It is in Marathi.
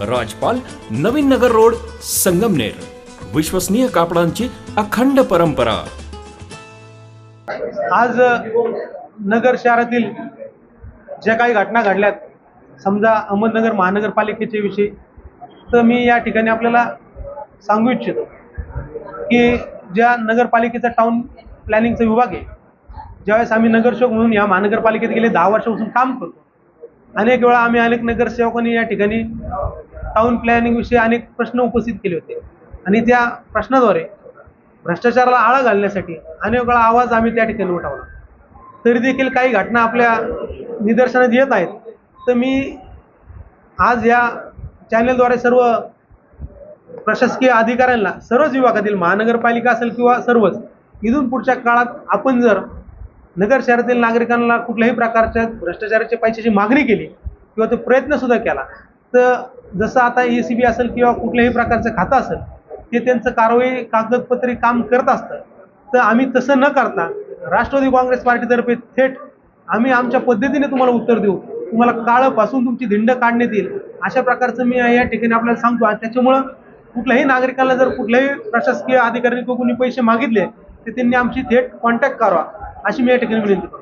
राजपाल नवीन नगर रोड संगमनेर. विश्वसनीय कापडांची अखंड परंपरा. आज नगर शहरातील ज्या काही घटना घडल्यात समजा अहमदनगर महानगरपालिकेच्या विषयी तर मी या ठिकाणी आपल्याला सांगू इच्छितो की ज्या नगरपालिकेचा टाउन प्लॅनिंगचा विभाग आहे ज्यावेळेस आम्ही नगरसेवक म्हणून या महानगरपालिकेत गेले दहा वर्षापासून काम करतो. अनेक वेळा आम्ही अनेक नगरसेवकांनी या ठिकाणी टाउन प्लॅनिंगविषयी अनेक प्रश्न उपस्थित केले होते. आणि त्या प्रश्नाद्वारे भ्रष्टाचाराला आळा घालण्यासाठी अनेक वेळा आवाज आम्ही त्या ठिकाणी उठावला. तरी देखील काही घटना आपल्या निदर्शनात येत आहेत. तर मी आज या चॅनेलद्वारे सर्व प्रशासकीय अधिकाऱ्यांना सर्वच विभागातील महानगरपालिका असेल किंवा सर्वच इथून पुढच्या काळात आपण जर नगर शहरातील नागरिकांना कुठल्याही प्रकारच्या भ्रष्टाचाराच्या पैशाची मागणी केली किंवा तो प्रयत्न सुद्धा केला तर जसं आता ए सी बी असेल किंवा कुठल्याही प्रकारचं खातं असेल ते त्यांचं कारवाई कागदपत्री काम करत असतं. तर आम्ही तसं न करता राष्ट्रवादी काँग्रेस पार्टीतर्फे थेट आम्ही आमच्या पद्धतीने तुम्हाला उत्तर देऊ. तुम्हाला काळापासून तुमची धिंड काढण्यात येईल. अशा प्रकारचं मी या ठिकाणी आपल्याला सांगतो. आणि त्याच्यामुळं कुठल्याही नागरिकाला जर कुठल्याही प्रशासकीय अधिकाऱ्यांनी कोणी पैसे मागितले तर त्यांनी आमची थेट कॉन्टॅक्ट करावा. अशी मी या ठिकाणी विनंती करतो.